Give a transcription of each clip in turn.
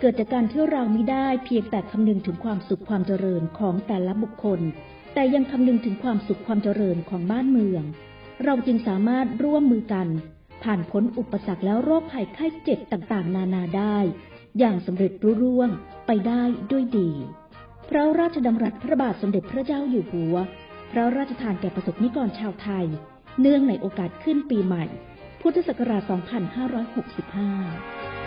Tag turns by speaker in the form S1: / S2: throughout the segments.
S1: เร็จเกิดจากการที่เรามิได้เพียงแต่คำนึงถึงความสุขความเจริญของแต่ละบุคคล แต่ยังคำนึงถึงความสุขความเจริญของบ้านเมือง เราจึงสามารถร่วมมือกัน ผ่านพ้นอุปสรรคแล้วโรคภัยไข้เจ็บต่างๆ นานาได้ อย่างสำเร็จรุ่ร่วงไปได้ด้วยดี พระราชดำรัสพระบาทสมเด็จพระเจ้าอยู่หัว พระราชทานแก่ประสบนิกรชาวไทย เนื่องในโอกาสขึ้นปีใหม่ พุทธศักราช 2565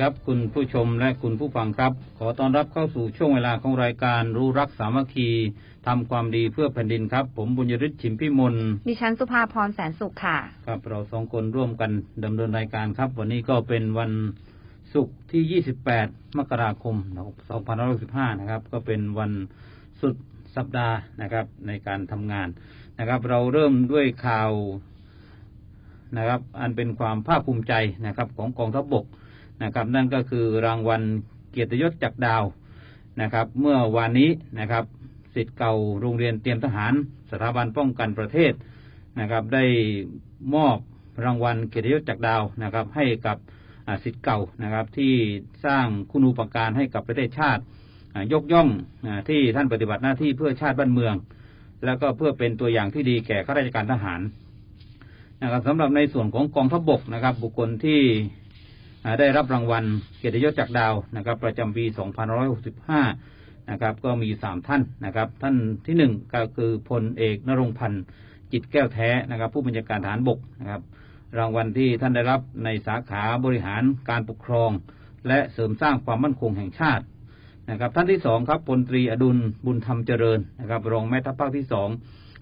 S2: ครับคุณผู้ชมและคุณผู้
S3: ฟังครับ ขอต้อนรับเข้าสู่ช่วงเวลาของรายการรู้รักสามัคคี ทำความดีเพื่อแผ่นดินครับ ผมบุญยริศชิมพิมล
S4: ดิฉันสุภาพรแสนสุขค่ะ
S3: ครับ เราสองคนร่วมกันดำเนินรายการครับ วันนี้ก็เป็นวันศุกร์ที่ 28 มกราคม 2565 นะครับ ก็เป็นวันสุดสัปดาห์นะครับ ในการทำงานนะครับ เราเริ่มด้วยข่าวนะครับ อันเป็นความภาคภูมิใจนะครับ ของกองทัพบก นะครับ นั่นก็คือรางวัลเกียรติยศจากดาวนะครับ เมื่อวานนี้นะครับสิทธิ์เก่าโรงเรียนเตรียมทหาร สถาบันป้องกันประเทศนะครับ ได้มอบรางวัลเกียรติยศจากดาวนะครับ ให้กับสิทธิ์เก่านะครับ ที่สร้างคุณูปการให้กับประเทศชาติยกย่องที่ท่านปฏิบัติหน้าที่เพื่อชาติบ้านเมือง แล้วก็เพื่อเป็นตัวอย่างที่ดีแก่ข้าราชการทหารนะครับสำหรับในส่วนของกองทัพบกนะครับ บุคคลที่ ได้รับรางวัลเกียรติยศจากดาวนะครับ ประจำปี2565 นะครับ ก็มีสามท่านนะครับ ท่านที่หนึ่งก็คือพลเอกนรงพันธ์จิตแก้วแท้นะครับ ผู้บัญชาการฐานบกนะครับ รางวัลที่ท่านได้รับในสาขาบริหารการปกครอง และเสริมสร้างความมั่นคงแห่งชาตินะครับ ท่านที่สองครับพลตรีอดุลบุญธรรมเจริญนะครับรองแม่ทัพภาคที่สอง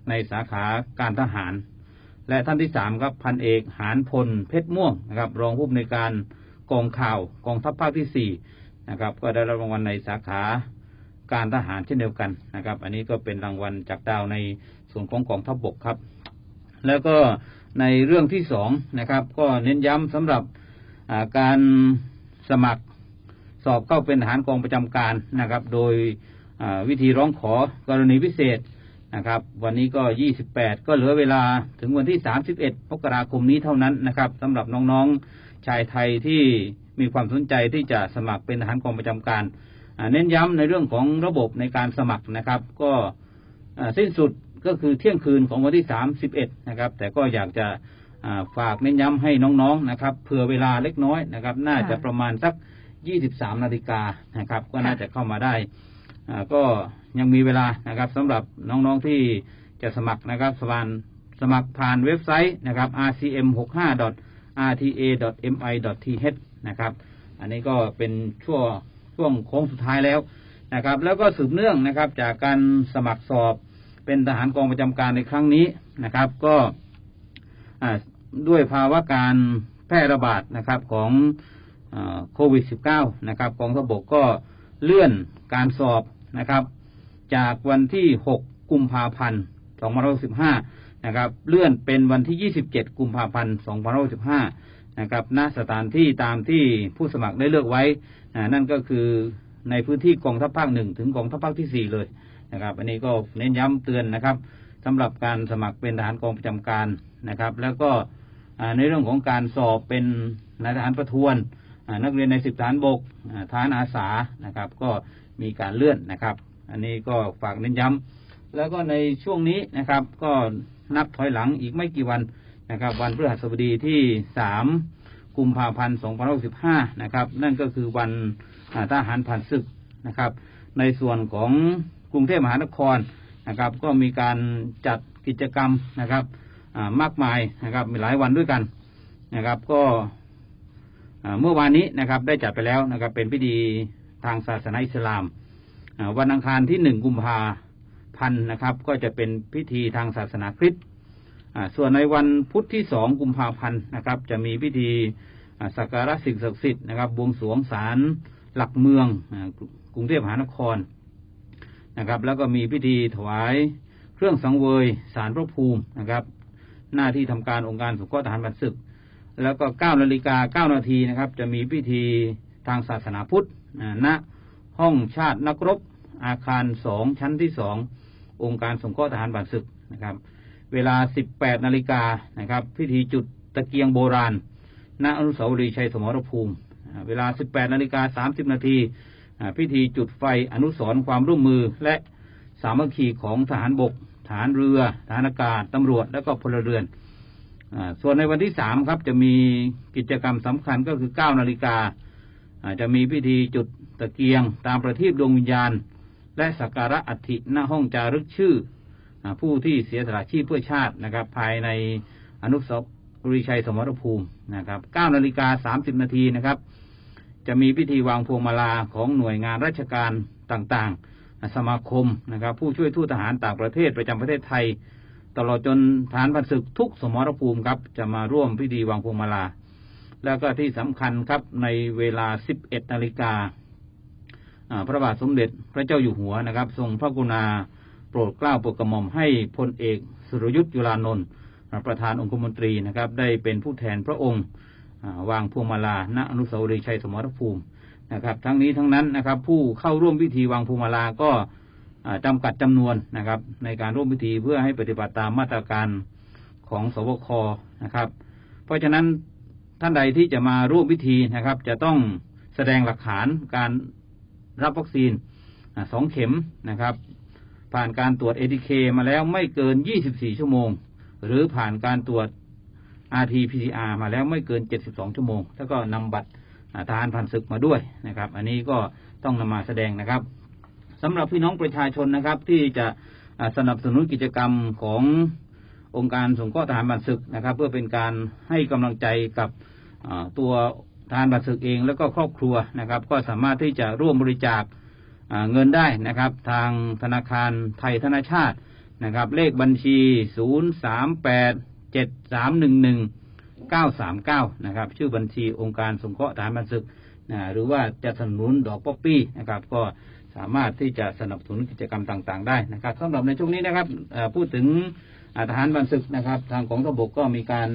S3: ในสาขาการทหาร และท่านที่สามครับพันเอกหานพลเพชรม่วงนะครับรองผู้อำนวยการ กองข่าวกองทัพภาคที่สี่นะครับ ก็ได้รับรางวัลในสาขาการทหารเช่นเดียวกันนะครับ อันนี้ก็เป็นรางวัลจากดาวในส่วนของกองทัพบกครับ แล้วก็ในเรื่องที่สองนะครับ ก็เน้นย้ำสำหรับการสมัครสอบเข้าเป็นทหารกองประจำการนะครับ โดยวิธีร้องขอกรณีพิเศษนะครับ วันนี้ก็ 28 ก็เหลือเวลาถึงวันที่ 31มกราคมนี้เท่านั้นนะครับสำหรับน้องๆ ชายไทยที่มีความสนใจที่จะสมัครเป็นทหารกองประจำการอ่าเน้นย้ำในเรื่องของระบบในการสมัครนะครับ ก็อ่าสิ้นสุดก็คือเที่ยงคืนของวันที่ 31 นะครับ แต่ก็อยากจะอ่าฝากเน้นย้ำให้น้องๆนะครับเผื่อเวลาเล็กน้อยนะครับ น่าจะประมาณสัก 23 นาฬิกานะครับ ก็น่าจะเข้ามาได้อ่าก็ยังมีเวลานะครับสำหรับน้องๆที่จะสมัครนะครับสมานสมัครผ่านเว็บไซต์นะครับ rta.mi.th นะครับ อันนี้ก็เป็นช่วงช่วงโค้งสุดท้ายแล้วนะครับ แล้วก็สืบเนื่องนะครับ จากการสมัครสอบเป็นทหารกองประจำการในครั้งนี้นะครับ ก็ด้วยภาวะการแพร่ระบาดนะครับของโควิด -19 นะครับกองทัพบกก็เลื่อนการสอบนะครับ จากวันที่ 6 กุมภาพันธ์ 2565 นะครับ เลื่อนเป็นวันที่ 27 กุมภาพันธ์ 2565 นะครับ ณ สถานที่ตามที่ผู้สมัครได้เลือกไว้ นั่นก็คือในพื้นที่กองทัพภาคหนึ่งถึงกองทัพภาคที่ 4 เลยนะครับ อันนี้ก็เน้นย้ำเตือนนะครับสำหรับการสมัครเป็นทหารกองประจำการนะครับ แล้วก็ในเรื่องของการสอบเป็นนายทหารประทวน นักเรียนในสิบฐานบกอ่าทหารอาสานะครับ ก็มีการเลื่อนนะครับ อันนี้ก็ฝากเน้นย้ำ แล้วก็ในช่วงนี้นะครับ ก็นับถอยหลังอีกไม่กี่วันนะครับ วันพฤหัสบดีที่สามกุมภาพันธ์2565นะครับ นั่นก็คือวันทหารผ่านศึกนะครับ ในส่วนของกรุงเทพมหานครนะครับ ก็มีการจัดกิจกรรมนะครับมากมายนะครับมีหลายวันด้วยกันนะครับ ก็เมื่อวานนี้นะครับ ได้จัดไปแล้วนะครับ เป็นพิธีทางศาสนาอิสลามวันอังคารที่หนึ่งกุมภา พันธ์นะครับ ก็จะเป็นพิธีทางศาสนาคริสต์ส่วนในวันพุธที่สองกุมภาพันธ์นะครับ จะมีพิธีสักการะสิ่งศักดิ์สิทธิ์นะครับบวงสรวงศาลหลักเมืองกรุงเทพมหานครนะครับ แล้วก็มีพิธีถวายเครื่องสังเวยสารพระภูมินะครับ หน้าที่ทำการองค์การสุขทหารบันศึก แล้วก็เก้านาฬิกาเก้านาทีนะครับ จะมีพิธีทางศาสนาพุทธณห้องชาตินักรบอาคารสองชั้นที่สอง องค์การสงเคราะห์ทหารบันศึกนะครับ เวลา 18นาฬิกานะครับ พิธีจุดตะเกียงโบราณ ณอนุสาวรีย์ชัยสมรภูมิ เวลา 18นาฬิกา30นาทีพิธีจุดไฟอนุสรณ์ความร่วมมือและสามัคคีของทหารบกทหารเรือทหารอากาศตำรวจและก็พลเรือนส่วนในวันที่3ครับจะมีกิจกรรมสำคัญก็คือ9นาฬิกาจะมีพิธีจุดตะเกียงตามประทีปดวงวิญญาณ และสักการะอัฐิหน้าห้องจารึกชื่ออผู้ที่เสียสละชีพเพื่อชาตินะครับ ภายในอนุสาวรีย์ชัยสมรภูมินะครับ9นาฬิกา30นาทีนะครับ จะมีพิธีวางพวงมาลาของหน่วยงานราชการต่างๆ สมาคมนะครับ ผู้ช่วยทูตทหารต่างประเทศประจำประเทศไทย ตลอดจนฐานพันศึกทุกสมรภูมิครับ จะมาร่วมพิธีวางพวงมาลา แล้วก็ที่สำคัญครับในเวลา 11นาฬิกา พระบาทสมเด็จพระเจ้าอยู่หัวนะครับ ทรงพระกรุณาโปรดเกล้าโปรดกระหม่อมให้พลเอกสุรยุทธ์จุลานนท์ประธานองคมนตรีนะครับ ได้เป็นผู้แทนพระองค์วางพวงมาลาณอนุสาวรีย์ชัยสมรภูมินะครับ ทั้งนี้ทั้งนั้นนะครับ ผู้เข้าร่วมพิธีวางพวงมาลาก็อ่าจำกัดจำนวนนะครับ ในการร่วมพิธีเพื่อให้ปฏิบัติตามมาตรการของสบคนะครับ เพราะฉะนั้นท่านใดที่จะมาร่วมพิธีนะครับ จะต้องแสดงหลักฐานการ รับวัคซีนสองเข็มนะครับ ผ่านการตรวจ ATK มาแล้วไม่เกิน 24 ชั่วโมง หรือผ่านการตรวจ RT-PCR มาแล้วไม่เกิน 72 ชั่วโมง แล้วก็นำบัตรทหารพันศึกมาด้วยนะครับ อันนี้ก็ต้องนำมาแสดงนะครับสำหรับพี่น้องประชาชนนะครับที่จะสนับสนุนกิจกรรมขององค์การสงเคราะห์ทหารบันศึกนะครับ เพื่อเป็นการให้กำลังใจกับตัว ทารบันศึกเองแล้วก็ครอบครัวนะครับ ก็สามารถที่จะร่วมบริจาคเงินได้นะครับ ทางธนาคารไทยธนชาตินะครับ เลขบัญชี 0 3 8 7 3 1 1 9 3 9 นะครับ ชื่อบัญชีองค์การสงเคราะห์ฐานบันศึกนะหรือว่าจะสนับสนุนดอกป๊อปปี้นะครับ ก็สามารถที่จะสนับสนุนกิจกรรมต่างๆ ได้นะครับสำหรับในช่วงนี้นะครับพูดถึงอ่าทหารบันศึกนะครับ ทางของทบกก็มีการ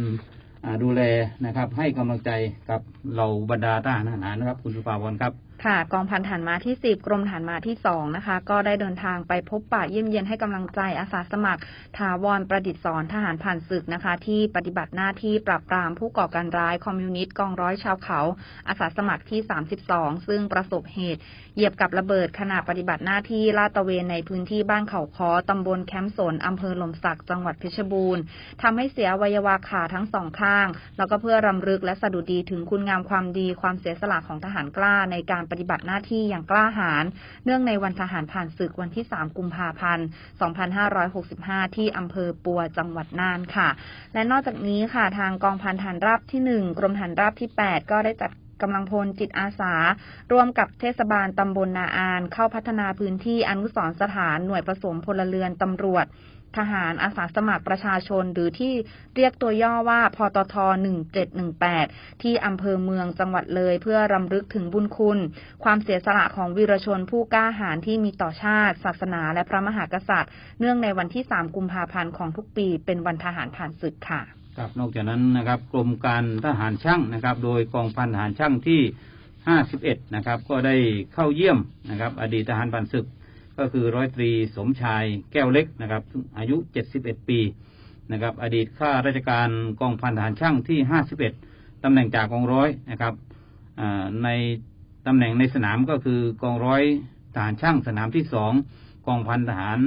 S3: ดูแลนะครับ ให้กำลังใจกับเหล่าบรรดาทหารนะครับ คุณสุภาพรครับ
S4: ค่ะ กองพันฐานมาที่สิบกรมฐานมาที่สองนะคะ ก็ได้เดินทางไปพบปะเยี่ยมเยียนให้กำลังใจอาสาสมัคร ถาวรประดิษฐ์สอนทหารผ่านศึกนะคะ ที่ปฏิบัติหน้าที่ปราบปรามผู้ก่อการร้ายคอมมิวนิสต์กองร้อยชาวเขา อาสาสมัครที่ 32 ซึ่งประสบเหตุ เหยียบกับระเบิดขณะปฏิบัติหน้าที่ลาดตระเวนในพื้นที่บ้านเขาคอตำบลแคมป์สนอำเภอหลมสักจังหวัดเพชรบูรณ์ทำให้เสียวัยวะขาทั้งสองข้าง แล้วก็เพื่อรำลึกและสดุดีถึงคุณงามความดีความเสียสละของทหารกล้าในการปฏิบัติหน้าที่อย่างกล้าหาญเนื่องในวันทหารผ่านศึกวันที่ 3 กุมภาพันธ์ 2565 ที่อำเภอปัวจังหวัดน่านค่ะ และนอกจากนี้ค่ะทางกองพันฐานราบที่ 1 กรมฐานราบที่ 8 ก็ได้จัดกำลังพลจิตอาสา ร่วมกับเทศบาลตำบลนาอาน เข้าพัฒนาพื้นที่อนุสรสถานหน่วยผสมพลเรือนตำรวจ ทหารอาสาสมัครประชาชนหรือที่เรียกตัวย่อว่าพตท 1718 ที่อำเภอเมืองจังหวัดเลยเพื่อรำลึกถึงบุญคุณ ความเสียสละของวีรชนผู้กล้าหาญที่มีต่อชาติ ศาสนาและพระมหากษัตริย์ เนื่องในวันที่ 3 กุมภาพันธ์ของทุกปีเป็นวันทหารผ่านศึกค่ะ
S3: ครับนอกจากนั้นนะครับกรมการทหารช่างนะครับ โดยกองพันทหารช่างที่ 51 นะครับ ก็ได้เข้าเยี่ยมนะครับ อดีตทหารผ่านศึก ก็คือร้อยตรีสมชายแก้วเล็กนะครับ อายุ 71 ปีนะครับ อดีตข้าราชการกองพันทหารช่างที่ 51 ตำแหน่งจากกองร้อยนะครับในตำแหน่งในสนามก็คือกองร้อยทหารช่างสนามที่สองกองพันทหาร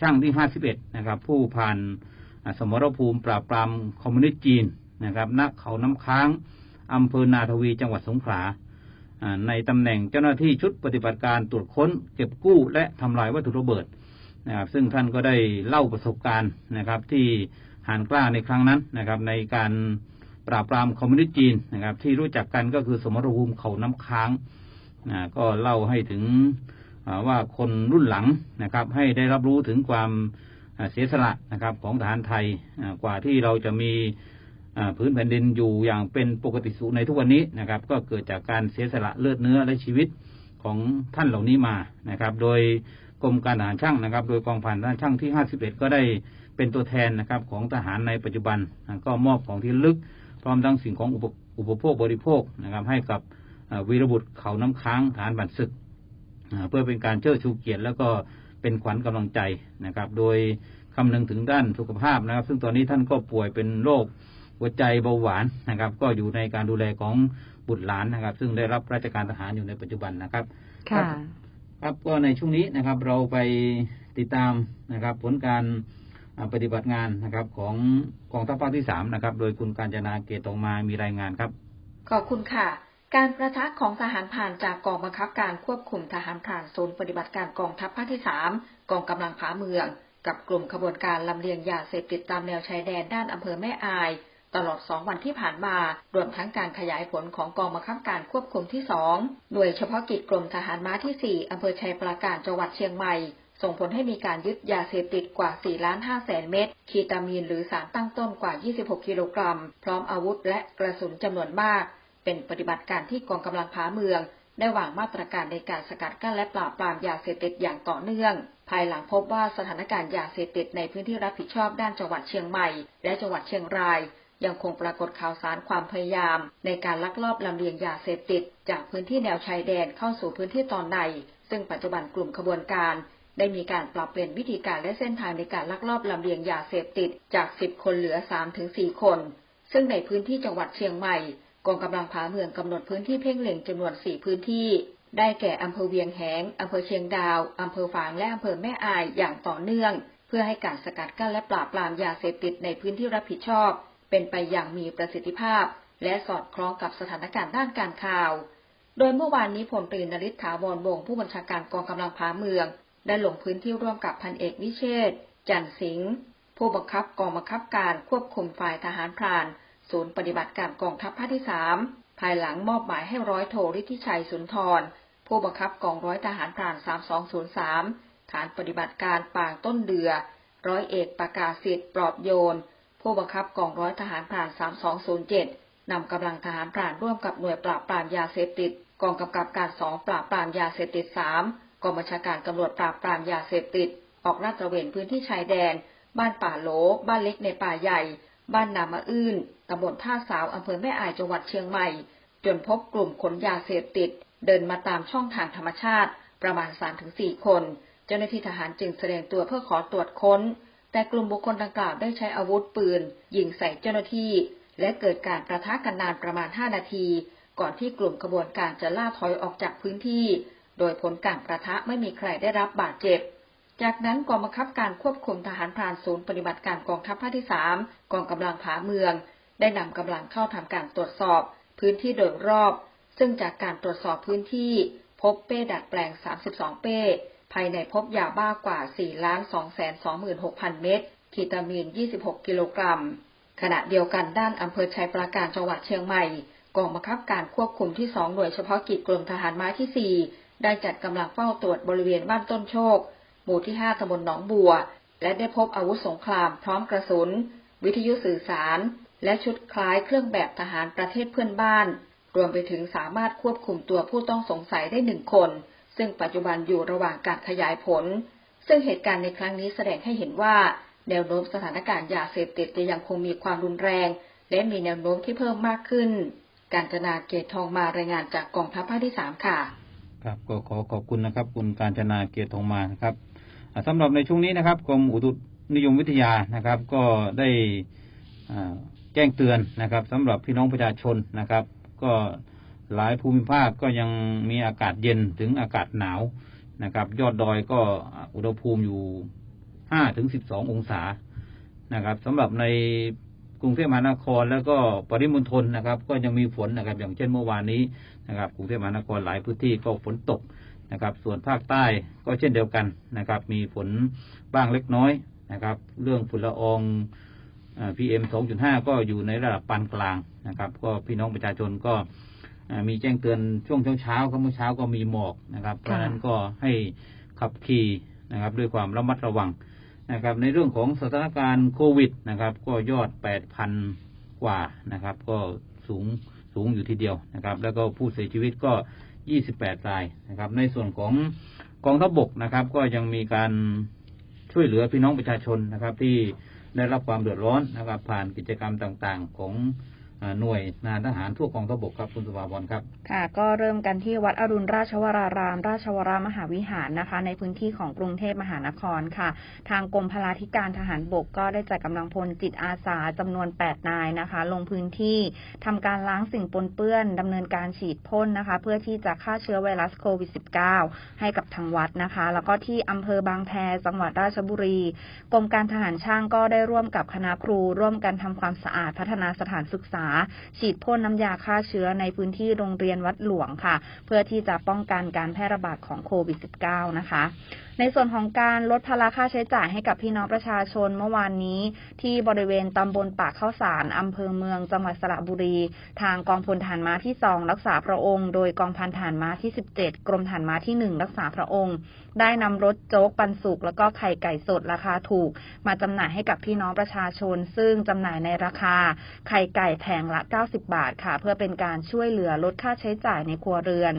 S3: ช่างที่ 51 นะครับ ผู้ผ่านสมรภูมิปราบปรามคอมมิวนิสต์จีนนะครับณเขาน้ำค้างอำเภอนาทวีจังหวัดสงขลา ในตำแหน่งเจ้าหน้าที่ชุดปฏิบัติการตรวจค้น เก็บกู้และทำลายวัตถุระเบิดนะครับ ซึ่งท่านก็ได้เล่าประสบการณ์นะครับ ที่หานกล้าในครั้งนั้นนะครับ ในการปราบปรามคอมมิวนิสต์จีนนะครับ ที่รู้จักกันก็คือสมรภูมิเขาน้ำค้างนะก็เล่าให้ถึงว่าคนรุ่นหลังนะครับ ให้ได้รับรู้ถึงความเสียสละนะครับของทหารไทยกว่าที่เราจะมี พื้นแผ่นดินอยู่อย่างเป็นปกติสุขในทุกวันนี้นะครับ ก็เกิดจากการเสียสละเลือดเนื้อและชีวิตของท่านเหล่านี้มานะครับ โดยกรมการทหารช่างนะครับ โดยกองพันทหารช่างที่ 51 ก็ได้เป็นตัวแทนนะครับของทหารในปัจจุบันก็มอบของที่ลึกพร้อมทั้งสิ่งของอุปอุปโภคบริโภคนะครับ ให้กับวีรบุตรเขาน้ำค้างทหารบันศึก เพื่อเป็นการเชิดชูเกียรติแล้วก็เป็นขวัญกำลังใจนะครับ โดยคำนึงถึงด้านสุขภาพนะครับ ซึ่งตอนนี้ท่านก็ป่วยเป็นโรค หัวใจเบาหวานนะครับ ก็อยู่ในการดูแลของบุตรหลานนะครับ ซึ่งได้รับราชการทหารอยู่ในปัจจุบันนะครับ
S4: ค่ะ
S3: ครับก็ในช่วงนี้นะครับ เราไปติดตามนะครับ ผลการอ่าปฏิบัติงานนะครับของกองทัพภาคที่สามนะครับ โดยคุณการจนาเกตตองมามีรายงานครับ
S5: ขอบคุณค่ะ การประทะของทหารผ่านจากกองบังคับการควบคุมทหารผ่านศูนย์ปฏิบัติการกองทัพภาคที่สามกองกำลังผาเมือง กับกลุ่มขบวนการลำเลียงยาเสพติดตามแนวชายแดนด้านอำเภอแม่อาย ตลอดสองวันที่ผ่านมา รวมทั้งการขยายผลของกองบังคับการควบคุมที่สองหน่วยเฉพาะกิจกรมทหารม้าที่สี่อำเภอชัยปราการจังหวัดเชียงใหม่ ส่งผลให้มีการยึดยาเสพติดกว่า 4 ล้าน5แสนเม็ด คีตามีนหรือสารตั้งต้นกว่า 26 กิโลกรัม พร้อมอาวุธและกระสุนจำนวนมาก เป็นปฏิบัติการที่กองกำลังผาเมืองได้วางมาตรการในการสกัดกั้นและปราบปรามยาเสพติดอย่างต่อเนื่อง ภายหลังพบว่าสถานการณ์ยาเสพติดในพื้นที่รับผิดชอบด้านจังหวัดเชียงใหม่ และจังหวัดเชียงราย ยังคงปรากฏข่าวสารความพยายาม ในการลักลอบลำเลียงยาเสพติด จากพื้นที่แนวชายแดนเข้าสู่พื้นที่ตอนใน ซึ่งปัจจุบันกลุ่มขบวนการ ได้มีการปรับเปลี่ยนวิธีการและเส้นทางในการลักลอบลำเลียงยาเสพติดจาก 10 คนเหลือ 3-4 คน ซึ่งในพื้นที่จังหวัดเชียงใหม่กองกำลังผาเมืองกำหนดพื้นที่เพ่งเล็งจำนวน 4 พื้นที่ ได้แก่อำเภอเวียงแหงอำเภอเชียงดาว อำเภอฝาง และอำเภอแม่อายอย่างต่อเนื่อง เพื่อให้การสกัดกั้นและปราบปรามยาเสพติดในพื้นที่รับผิดชอบ เป็นไปอย่างมีประสิทธิภาพ และสอดคล้องกับสถานการณ์ด้านการข่าว โดยเมื่อวานนี้พลตรีนริษฐาวรวงผู้บัญชาการกองกำลังผาเมือง ได้ลงพื้นที่ร่วมกับพันเอกวิเชษจันสิงห์ผู้บังคับกองบังคับการควบคุมฝ่ายทหารพราน ศูนย์ปฏิบัติการกองทัพภาคที่สามภายหลังมอบหมายให้ร้อยโทฤทธิชัยสุนทร ผู้บังคับกองร้อยทหารพราน 3203 ฐานปฏิบัติการปางต้นเดือ ร้อยเอกประกาศสิทธิ์ปลอบโยน ผู้บังคับกองร้อยทหารพราน 3207 นำกำลังทหารพรานร่วมกับหน่วยปราบปรามยาเสพติด กองกำกับการสองปราบปรามยาเสพติด 3 กองบัญชาการตำรวจปราบปรามยาเสพติด ออกลาดตระเวนพื้นที่ชายแดน บ้านป่าโหลบ้านเล็กในป่าใหญ่ บ้านนามะอื้นตำบลท่าสาวอำเภอแม่อายจังหวัดเชียงใหม่ จนพบกลุ่มขนยาเสพติด เดินมาตามช่องทางธรรมชาติ ประมาณ 3-4 คน เจ้าหน้าที่ทหารจึงแสดงตัวเพื่อขอตรวจค้น แต่กลุ่มบุคคลดังกล่าวได้ใช้อาวุธปืน ยิงใส่เจ้าหน้าที่ และเกิดการประทะกันนานประมาณ 5 นาที ก่อนที่กลุ่มขบวนการจะล่าถอยออกจากพื้นที่ โดยผลการประทะไม่มีใครได้รับบาดเจ็บ จากนั้นกองบังคับการควบคุมทหารพรานศูนย์ปฏิบัติการกองทัพภาคที่สามกองกำลังผาเมือง ได้นำกำลังเข้าทำการตรวจสอบ พื้นที่โดยรอบ ซึ่งจากการตรวจสอบพื้นที่ พบเป้ดัดแปลง 32 เป้ ภายในพบยาบ้ากว่า 4 ล้าน 2 2 6 0 0 0 เม็ด คีตามีน 26 กิโลกรัม ขณะเดียวกันด้านอำเภอชัยปราการจังหวัดเชียงใหม่ กองบังคับการควบคุมที่ 2 หน่วยเฉพาะกิจกรมทหารม้าที่ 4 ได้จัดกำลังเฝ้าตรวจบริเวณบ้านต้นโชค หมู่ที่ 5ตำบลหนองบัว และได้พบอาวุธสงครามพร้อมกระสุน วิทยุสื่อสาร และชุดคล้ายเครื่องแบบทหารประเทศเพื่อนบ้าน รวมไปถึงสามารถควบคุมตัวผู้ต้องสงสัยได้หนึ่งคน ซึ่งปัจจุบันอยู่ระหว่างการขยายผล ซึ่งเหตุการณ์ในครั้งนี้แสดงให้เห็นว่า แนวโน้มสถานการณ์ยาเสพติดจะยังคงมีความรุนแรง และมีแนวโน้มที่เพิ่มมากขึ้น การจนาเกตทองมารายงานจากกองทัพภาคที่สามค่ะ
S3: ครับก็ขอขอบคุณนะครับ คุณการจนาเกียรติทองมานะครับอ่าสำหรับในช่วงนี้นะครับกรมอุตุนิยมวิทยานะครับ ก็ได้แจ้งเตือนนะครับสำหรับพี่น้องประชาชนนะครับ ก็ หลายภูมิภาคก็ยังมีอากาศเย็นถึงอากาศหนาวนะครับ ยอดดอยก็อุณหภูมิอยู่ห้าถึงสิบสององศานะครับสำหรับในกรุงเทพมหานครแล้วก็ปริมณฑลนะครับ ก็ยังมีฝนนะครับ อย่างเช่นเมื่อวานนี้นะครับ กรุงเทพมหานครหลายพื้นที่ก็ฝนตกนะครับ ส่วนภาคใต้ก็เช่นเดียวกันนะครับ มีฝนบ้างเล็กน้อยนะครับ เรื่องฝุ่นละอองพีเอ็มสองจุดห้าก็อยู่ในระดับปานกลางนะครับ ก็พี่น้องประชาชนก็ มีแจ้งเตือนช่วงเช้าๆครับเมื่อเช้าก็มีหมอกนะครับเพราะฉะนั้นก็ให้ขับขี่นะครับด้วยความระมัดระวังนะครับ ในเรื่องของสถานการณ์โควิดนะครับ ก็ยอด8,000กว่านะครับ ก็สูงสูงอยู่ทีเดียวนะครับ แล้วก็ผู้เสียชีวิตก็28รายนะครับ ในส่วนของกองทัพบกนะครับ ก็ยังมีการช่วยเหลือพี่น้องประชาชนนะครับ ที่ได้รับความเดือดร้อนนะครับ ผ่านกิจกรรมต่างๆของอ่า หน่วยนานทหารทั่วกองทัพบกครับคุณสุภาพรครับ
S4: ค่ะ ก็เริ่มกันที่วัดอรุณราชวราราม ราชวรมหาวิหารนะคะ ในพื้นที่ของกรุงเทพมหานครค่ะ ทางกรมพลาธิการทหารบกก็ได้จัดกำลังพลจิตอาสาจำนวน 8 นายนะคะ ลงพื้นที่ทำการล้างสิ่งปนเปื้อนดำเนินการฉีดพ่นนะคะ เพื่อที่จะฆ่าเชื้อไวรัสโควิด -19 ให้กับทางวัดนะคะ แล้วก็ที่อำเภอบางแพจังหวัดราชบุรีกรมการทหารช่างก็ได้ร่วมกับคณะครู ร่วมกันทำความสะอาดพัฒนาสถานศึกษาฉีดพ่นน้ำยาฆ่าเชื้อในพื้นที่โรงเรียนวัดหลวงค่ะ เพื่อที่จะป้องกันการแพร่ระบาดของโควิด -19 นะคะ ในส่วนของการลดภาระค่าใช้จ่ายให้กับพี่น้องประชาชนเมื่อวานนี้ ที่บริเวณตำบลปากข้าวสารอำเภอเมืองจังหวัดสระบุรี ทางกองพลฐานม้าที่ 2 รักษาพระองค์ โดยกองพันฐานม้าที่ 17 กรมฐานม้าที่ 1 รักษาพระองค์ ได้นำรถโจ๊กปันสุกแล้วก็ไข่ไก่สดราคาถูก มาจำหน่ายให้กับพี่น้องประชาชน ซึ่งจำหน่ายในราคาไข่ไก่แผงละ 90 บาทค่ะ เพื่อเป็นการช่วยเหลือลดค่าใช้จ่ายในครัวเรือน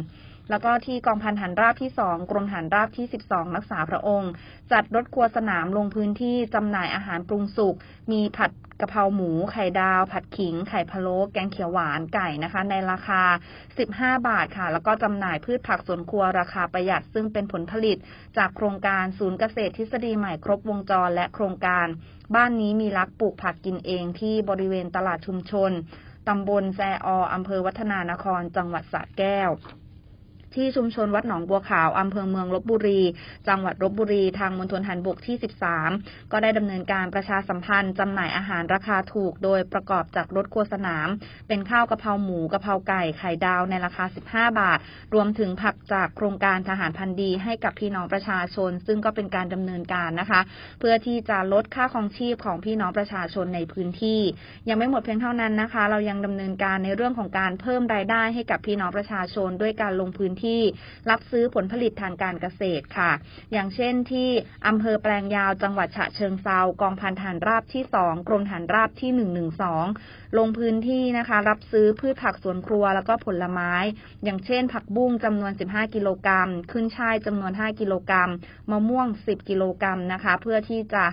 S4: แล้วก็ที่กองพันฐานราบที่ 2 กรมฐานราบที่ 12 รักษาพระองค์ จัดรถครัวสนามลงพื้นที่จำหน่ายอาหารปรุงสุก มีผัดกะเพราหมู ไข่ดาว ผัดขิง ไข่พะโล้แกงเขียวหวานไก่นะคะ ในราคา 15 บาทค่ะ แล้วก็จำหน่ายพืชผักสวนครัวราคาประหยัด ซึ่งเป็นผลผลิต จากโครงการศูนย์เกษตรทฤษฎีใหม่ครบวงจร และโครงการ บ้านนี้มีรักปลูกผักกินเองที่บริเวณตลาดชุมชนตำบลแซออำเภอวัฒนานคร จังหวัดสระแก้ว ที่ชุมชนวัดหนองบัวขาวอำเภอเมืองลบบุรี จังหวัดลบบุรี ทางมณฑลหารบกที่ 13 ก็ได้ดำเนินการประชาสัมพันธ์จำหน่ายอาหารราคาถูก โดยประกอบจากรถครัวสนาม เป็นข้าวกะเพราหมูกะเพราไก่ไข่ดาวในราคา 15 บาท รวมถึงผักจากโครงการทหารพันธ์ดีให้กับพี่น้องประชาชน ซึ่งก็เป็นการดำเนินการนะคะ เพื่อที่จะลดค่าครองชีพของพี่น้องประชาชนในพื้นที่ ยังไม่หมดเพียงเท่านั้นนะคะ เรายังดำเนินการในเรื่องของการเพิ่มรายได้ให้กับพี่น้องประชาชนด้วยการลงพื้นที่รับซื้อผลผลิตทางการเกษตรค่ะ อย่างเช่นที่อำเภอแปลงยาวจังหวัดฉะเชิงเซากองพันฐานราบที่ 2 กรมฐานราบที่ 112 ลงพื้นที่นะคะรับซื้อพืชผักสวนครัวแล้วก็ผลไม้ อย่างเช่น ผักบุ้งจำนวน 15 กิโลกรัม ขึ้นช่ายจำนวน 5 กิโลกรัม มะม่วง 10 กิโลกรัมนะคะ เพื่อที่จะ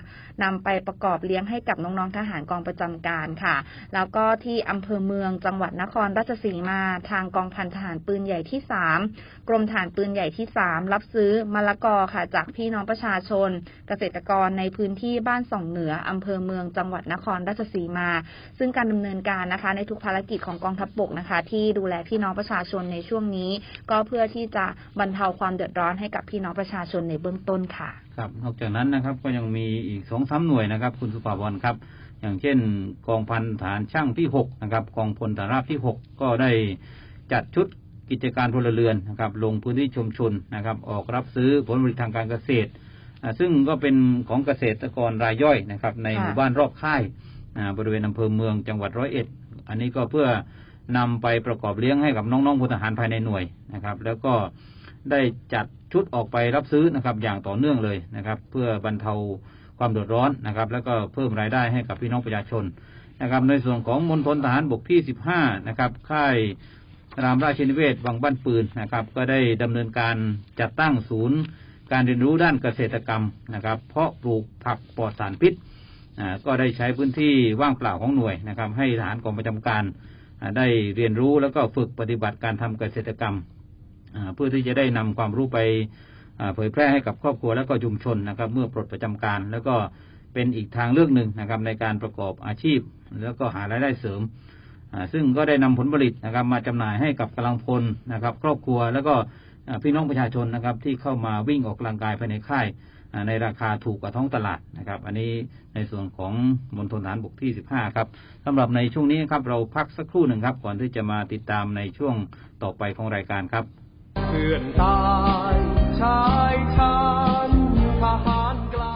S4: นำไปประกอบเลี้ยงให้กับน้องๆทหารกองประจำการค่ะ แล้วก็ที่อำเภอเมืองจังหวัดนครราชสีมา ทางกองพันทหารปืนใหญ่ที่ 3กรมฐานปืนใหญ่ที่ 3 รับซื้อมะละกอค่ะจากพี่น้องประชาชน เกษตรกรในพื้นที่บ้านส่องเหนืออำเภอเมืองจังหวัดนครราชสีมา ซึ่งการดำเนินการนะคะ ในทุกภารกิจของกองทัพบกนะคะ ที่ดูแลพี่น้องประชาชนในช่วงนี้ ก็เพื่อที่จะบรรเทาความเดือดร้อนให้กับพี่น้องประชาชนในเบื้องต้นค่ะ
S3: ครับนอกจากนั้นนะครับก็ยังมีอีกสองสามหน่วยนะครับ คุณสุภาพรครับ อย่างเช่น กองพันฐานช่างที่หกนะครับกองพลฐานราบที่หกก็ได้จัดชุด กิจการพลเรือนนะครับ ลงพื้นที่ชุมชนนะครับ ออกรับซื้อผลผลิตทางการเกษตรอ่าซึ่งก็เป็นของเกษตรกรรายย่อยนะครับ ใน
S4: ค่ะ
S3: หมู่บ้านรอบค่ายอ่าบริเวณอำเภอเมืองจังหวัดร้อยเอ็ด อันนี้ก็เพื่อนำไปประกอบเลี้ยงให้กับน้องๆพลทหารภายในหน่วยนะครับ แล้วก็ได้จัดชุดออกไปรับซื้อนะครับ อย่างต่อเนื่องเลยนะครับ เพื่อบรรเทาความเดือดร้อนนะครับ แล้วก็เพิ่มรายได้ให้กับพี่น้องประชาชนนะครับ ในส่วนของมณฑลทหารบกที่ 15 นะครับ ค่าย รามราชินิเวศวังบ้านปืนนะครับ ก็ได้ดำเนินการจัดตั้งศูนย์ การเรียนรู้ด้านเกษตรกรรมนะครับ เพาะปลูกผักปลอดสารพิษอ่าก็ได้ใช้พื้นที่ว่างเปล่าของหน่วยนะครับ ให้ทหารกองประจำการได้เรียนรู้แล้วก็ฝึกปฏิบัติการทำเกษตรกรรมอ่าเพื่อที่จะได้นำความรู้ไปอ่าเผยแพร่ให้กับครอบครัวและก็ชุมชนนะครับ เมื่อปลดประจำการ แล้วก็เป็นอีกทางเลือกหนึ่งนะครับในการประกอบอาชีพ แล้วก็หารายได้เสริม ซึ่งก็ได้นำผลผลิตนะครับมาจำหน่ายให้กับกำลังพลนะครับครอบครัวแล้วก็พี่น้องประชาชนนะครับที่เข้ามาวิ่งออกกำลังกายภายในค่ายในราคาถูกกว่าท้องตลาดนะครับ อันนี้ในส่วนของมณฑลฐานบกที่ 15 ครับสำหรับในช่วงนี้ครับเราพักสักครู่หนึ่งครับ ก่อนที่จะมาติดตามในช่วงต่อไปของรายการครับ
S6: เพื่อนตายชายชา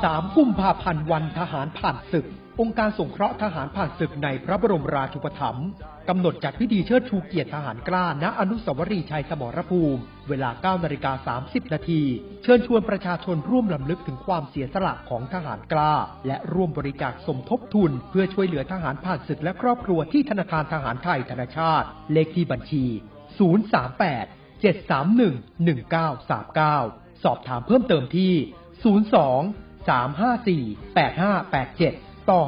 S6: 3 กุ
S7: มภาพันธ์วันทหารผ่านศึก องค์การสงเคราะห์ทหารผ่านศึกในพระบรมราชูปถัมภ์กำหนดจัดพิธีเชิดชูเกียรติทหารกล้า ณ อนุสาวรีย์ชัยสมรภูมิ เวลา9นาฬิกา30 นาที เชิญชวนประชาชนร่วมลำลึกถึงความเสียสละของทหารกล้า และร่วมบริจาคสมทบทุน เพื่อช่วยเหลือทหารผ่านศึกและครอบครัวที่ธนาคารทหารไทยธนาชาติ เลขที่บัญชี 038 731 1939 สอบถามเพิ่มเติมที่ 02 354 8587 ต่อ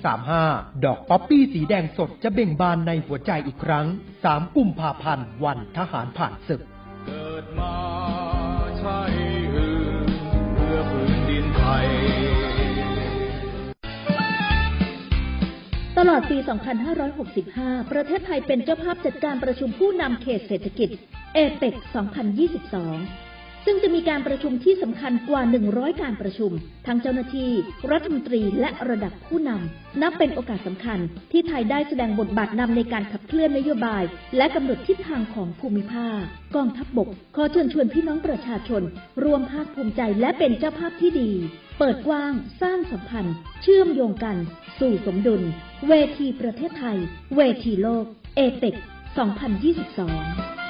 S7: 41235 ดอกป๊อปปี้สีแดงสดจะเบ่งบานในหัวใจอีกครั้ง 3 กุมภาพันธ์วันทหารผ่านศึก
S6: เกิดมาใช่อื่นเพื่อพื้นดินไทย
S1: ตลอดปี 2565 ประเทศไทยเป็นเจ้าภาพจัดการประชุมผู้นำเขตเศรษฐกิจเอเปก2022 ซึ่งจะมีการประชุมที่สำคัญกว่า 100 การประชุม ทั้งเจ้าหน้าที่ รัฐมนตรีและระดับผู้นำ นับเป็นโอกาสสำคัญ ที่ไทยได้แสดงบทบาทนำในการขับเคลื่อนนโยบาย และกำหนดทิศทางของภูมิภาค กองทัพบบก ขอเชิญชวนพี่น้องประชาชน รวมภาคภูมิใจและเป็นเจ้าภาพที่ดี เปิดกว้าง สร้างสัมพันธ์ เชื่อมโยงกัน สู่สมดุล เวทีประเทศไทย เวทีโลก เอเปก2022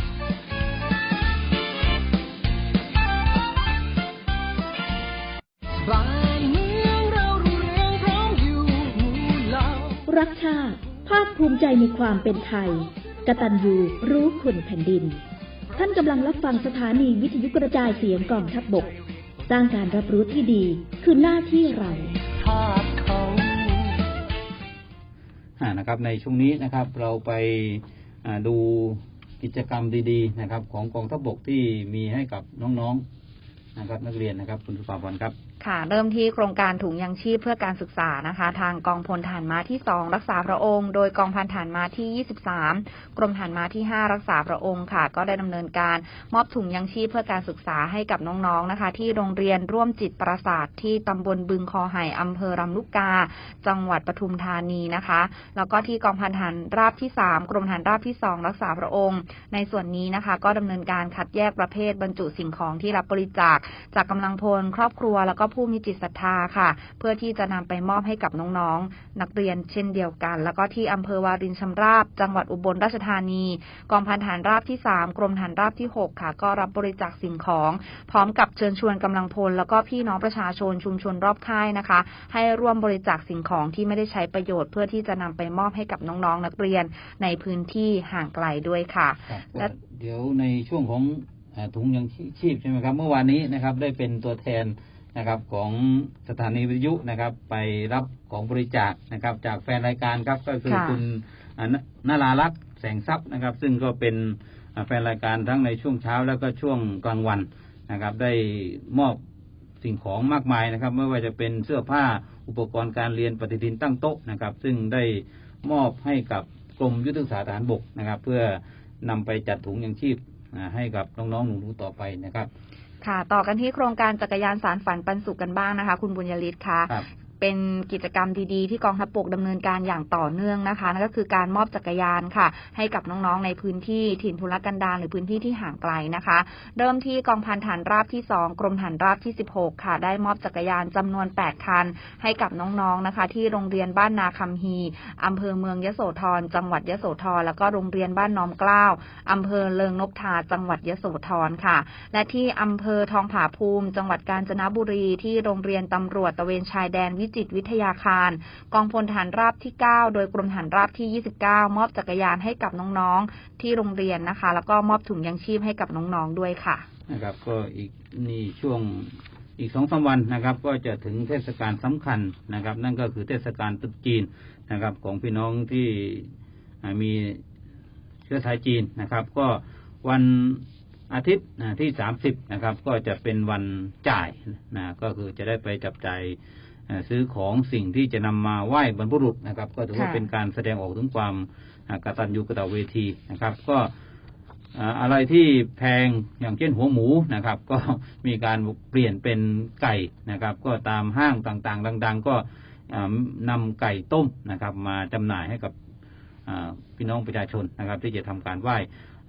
S6: รารุ่งเรืองพร้อมอยู่หมู่เหล่า
S1: รักชาติภาคภูมิใจในความเป็นไทย กตัญญูรู้คุณแผ่นดิน ท่านกำลังรับฟังสถานีวิทยุกระจายเสียงกองทัพบบก สร้างการรับรู้ที่ดีคือหน้าที่เรา
S6: ชาติเขา
S3: อ่านะครับ ในช่วงนี้นะครับ เราไปอ่าดูกิจกรรมดีๆ นะครับ ของกองทัพบกที่มีให้กับน้องๆนะครับ นักเรียนนะครับ คุณสุภาพรครับ
S4: ค่ะ เริ่มที่โครงการถุงยังชีพเพื่อการศึกษานะคะ ทางกองพลฐานม้าที่ 2 รักษาพระองค์ โดยกองพันฐานม้าที่ 23 กรมฐานม้าที่ 5 รักษาพระองค์ค่ะ ก็ได้ดำเนินการมอบถุงยังชีพเพื่อการศึกษาให้กับน้องๆนะคะ ที่โรงเรียนร่วมจิตประสาทที่ตำบลบึงคอไห่อำเภอรำลูกกา จังหวัดปทุมธานีนะคะ แล้วก็ที่กองพันฐานราบที่ 3 กรมฐานราบที่ 2 รักษาพระองค์ ในส่วนนี้นะคะ ก็ดำเนินการคัดแยกประเภทบรรจุสิ่งของที่รับบริจาคจากกำลังพลครอบครัวแล้วก็ผู้มีจิตศรัทธาค่ะ เพื่อที่จะนำไปมอบให้กับน้องๆ นักเรียนเช่นเดียวกัน แล้วก็ที่อำเภอวารินชำราบ จังหวัดอุบลราชธานี กองพันฐานราบที่ 3 กรมฐานราบที่ 6 ค่ะ ก็รับบริจาคสิ่งของ พร้อมกับเชิญชวนกำลังพล แล้วก็พี่น้องประชาชนชุมชนรอบค่ายนะคะ ให้ร่วมบริจาคสิ่งของที่ไม่ได้ใช้ประโยชน์ เพื่อที่จะนำไปมอบให้กับน้องๆ นักเรียนในพื้นที่ห่างไกลด้วยค่ะ
S3: ครับ
S4: และ
S3: เดี๋ยวในช่วงของอ่าถุงยังชีพใช่ไหมครับ เมื่อวานนี้นะครับได้เป็นตัวแทน นะครับของสถานีวิทยุนะครับ ไปรับของบริจาคนะครับ จากแฟนรายการครับก็คือ
S4: ค่ะ
S3: คุณอ่านนาราลักษณ์แสงทรัพย์นะครับ ซึ่งก็เป็นอ่าแฟนรายการทั้งในช่วงเช้าแล้วก็ช่วงกลางวันนะครับ ได้มอบสิ่งของมากมายนะครับ ไม่ว่าจะเป็นเสื้อผ้าอุปกรณ์การเรียนปฏิทินตั้งโต๊ะนะครับ ซึ่งได้มอบให้กับกรมยุทธศึกษาทหารบกนะครับ เพื่อนำไปจัดถุงยังชีพอ่าให้กับน้องๆหนูๆต่อไปนะครับ
S4: ค่ะ ต่อกันที่โครงการจักรยานสารฝันปันสุขกันบ้างนะคะ คุณบุญยฤทธิ์ค่ะ เป็นกิจกรรมดีๆ ที่กองทัพบกดำเนินการอย่างต่อเนื่องนะคะนั่นก็คือการมอบจักรยานค่ะ ให้กับน้องๆในพื้นที่ถิ่นทุรกันดารหรือพื้นที่ที่ห่างไกลนะคะ เริ่มที่กองพันฐานราบที่ 2 กรมฐานราบที่ 16 ค่ะ ได้มอบจักรยานจำนวน 8 คัน ให้กับน้องๆนะคะ ที่โรงเรียนบ้านนาคำฮีอำเภอเมืองยโสธรจังหวัดยโสธรแล้วก็โรงเรียนบ้านน้อมเกล้าอำเภอเลิงนกทาจังหวัดยโสธรค่ะ และที่อำเภอทองผาภูมิ จังหวัดกาญจนบุรีที่โรงเรียนตำรวจตะเวนชายแดนวิจิตวิทยาคาร กองพลฐานราบที่ 9 โดยกรมฐานราบที่ 29 มอบจักรยานให้กับน้องๆ ที่โรงเรียนนะคะ แล้วก็มอบถุงยังชีพให้กับน้องๆด้วยค่ะ
S3: นะครับก็อีกนี่ช่วงอีกสองสามวันนะครับ ก็จะถึงเทศกาลสำคัญนะครับ นั่นก็คือเทศกาลตรุษจีนนะครับ ของพี่น้องที่มีเชื้อสายจีนนะครับ ก็วันอาทิตย์ที่สามสิบนะครับ ก็จะเป็นวันจ่ายนะก็คือจะได้ไปจับจ่าย ซื้อของสิ่งที่จะนำมาไหว้บรรพบุรุษนะครับ ก็ถือว่า
S4: ค่ะ
S3: เป็นการแสดงออกถึงความอ่ากตัญญูกตเวทีนะครับ ก็อ่าอะไรที่แพงอย่างเช่นหัวหมูนะครับ ก็มีการเปลี่ยนเป็นไก่นะครับ ก็ตามห้างต่างๆ ดัง ๆ ก็อ่านำไก่ต้มนะครับ มาจำหน่ายให้กับอ่าพี่น้องประชาชนนะครับ ที่จะทำการไหว้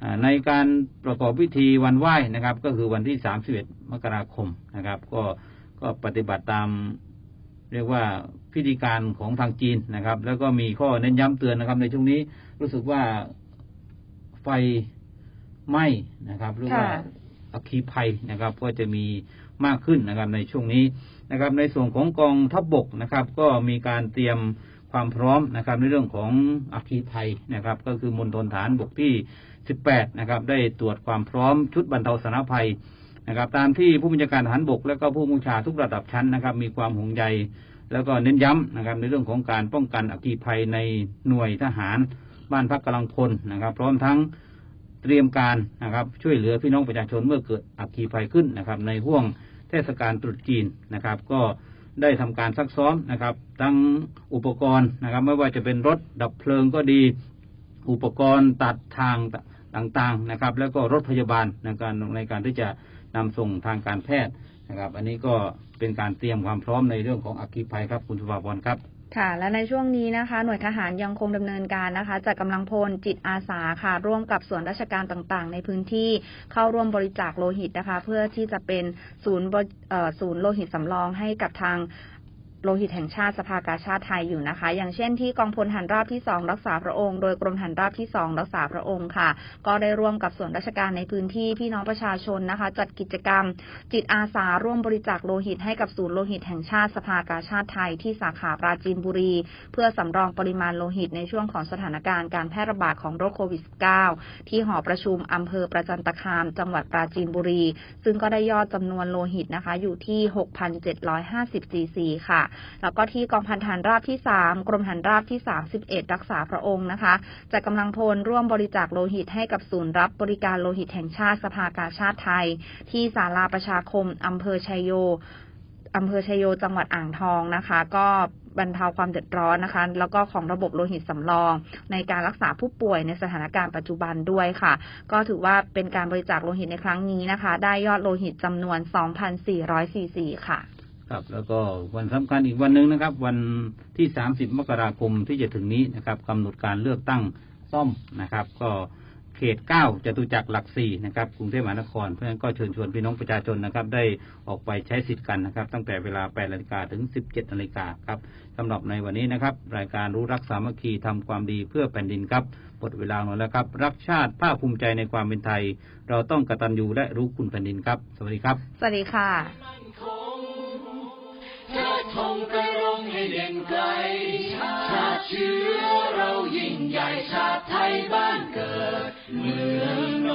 S3: อ่าในการประกอบพิธีวันไหว้นะครับ ก็คือวันที่ 31 มกราคมนะครับ ก็ก็ปฏิบัติตาม เรียกว่าพิธีการของทางจีนนะครับ แล้วก็มีข้อเน้นย้ำเตือนนะครับ ในช่วงนี้รู้สึกว่าไฟไหม้นะครับหรือว่า
S4: ค่ะ
S3: อัคคีภัยนะครับ ก็จะมีมากขึ้นนะครับในช่วงนี้นะครับ ในส่วนของกองทัพบบกนะครับ ก็มีการเตรียมความพร้อมนะครับในเรื่องของอัคคีภัยนะครับ ก็คือมณฑลฐานบกที่ 18 นะครับ ได้ตรวจความพร้อมชุดบรรเทาสาธารณภัย นะครับ ตามที่ผู้บัญชาการทหารบก และก็ผู้บัญชาทุกระดับชั้นนะครับ มีความห่วงใยแล้วก็เน้นย้ำนะครับ ในเรื่องของการป้องกันอัคคีภัยในหน่วยทหารบ้านพักกำลังพลนะครับ พร้อมทั้งเตรียมการนะครับ ช่วยเหลือพี่น้องประชาชนเมื่อเกิดอัคคีภัยขึ้นนะครับ ในห่วงเทศกาลตรุษจีนนะครับ ก็ได้ทำการซักซ้อมนะครับ ทั้งอุปกรณ์นะครับ ไม่ว่าจะเป็นรถดับเพลิงก็ดี อุปกรณ์ตัดทางต่างๆนะครับ แล้วก็รถพยาบาลในการในการที่จะ นำส่งทางการแพทย์นะครับ อันนี้ก็เป็นการเตรียมความพร้อมในเรื่องของอัคคีภัยครับคุณสุภาพรครับ
S4: ค่ะและในช่วงนี้นะคะ หน่วยทหารยังคงดำเนินการนะคะจัดกำลังพลจิตอาสาค่ะ ร่วมกับส่วนราชการต่างๆ ในพื้นที่เข้าร่วมบริจาคโลหิตนะคะ เพื่อที่จะเป็นศูนย์บรศูนย์โลหิตสำรองให้กับทาง โลหิตแห่งชาติสภากาชาติไทยอยู่นะคะ อย่างเช่นที่กองพลหันราบที่ 2 รักษาพระองค์ โดยกรมหันราบที่ 2 รักษาพระองค์ค่ะ ก็ได้ร่วมกับส่วนราชการในพื้นที่พี่น้องประชาชนนะคะ จัดกิจกรรม จิตอาสาร่วมบริจาคโลหิตให้กับศูนย์โลหิตแห่งชาติสภากาชาติไทยที่สาขาปราจีนบุรี เพื่อสำรองปริมาณโลหิตในช่วงของสถานการณ์การแพร่ระบาดของโรคโควิด -19 ที่หอประชุมอำเภอประจันตคาม จังหวัดปราจีนบุรี ซึ่งก็ได้ยอดจำนวนโลหิตนะคะ อยู่ที่ 6,750ซีซีค่ะแล้วก็ที่กองพันฐานราบที่ 3 กรมฐานราบที่ 31 รักษาพระองค์นะคะจัดกำลังพลร่วมบริจาคโลหิตให้กับศูนย์รับบริการโลหิตแห่งชาติสภากาชาติไทย ที่ศาลาประชาคมอำเภอชัยโยอำเภอชัยโยจังหวัดอ่างทองนะคะ ก็บรรเทาความเดือดร้อนนะคะ แล้วก็ของระบบโลหิตสำรอง ในการรักษาผู้ป่วยในสถานการณ์ปัจจุบันด้วยค่ะ ก็ถือว่าเป็นการบริจาคโลหิตในครั้งนี้นะคะ ได้ยอดโลหิตจำนวน 2,400ซีซีค่ะ
S3: ครับ แล้วก็วันสำคัญอีกวันหนึ่งนะครับ วันที่30มกราคมที่จะถึงนี้นะครับกำหนดการเลือกตั้งซ่อมนะครับ ก็เขต9จตุจักรหลักสี่นะครับกรุงเทพมหานคร เพราะฉะนั้นก็เชิญชวนพี่น้องประชาชนนะครับ ได้ออกไปใช้สิทธิ์กันนะครับ ตั้งแต่เวลา8นาฬิกาถึง17นาฬิกาครับสำหรับในวันนี้นะครับ รายการรู้รักสามัคคีทำความดีเพื่อแผ่นดินครับหมดเวลาหมดแล้วครับ รักชาติภาคภูมิใจในความเป็นไทย เราต้องกตัญญูและรู้คุณแผ่นดินครับ สวัสดีครับ
S4: สวัสดีค่ะ
S6: เชิดธงกระรงให้เด่นไกล ชาติเชื้อเรายิ่งใหญ่ชาติไทยบ้านเกิดเมือง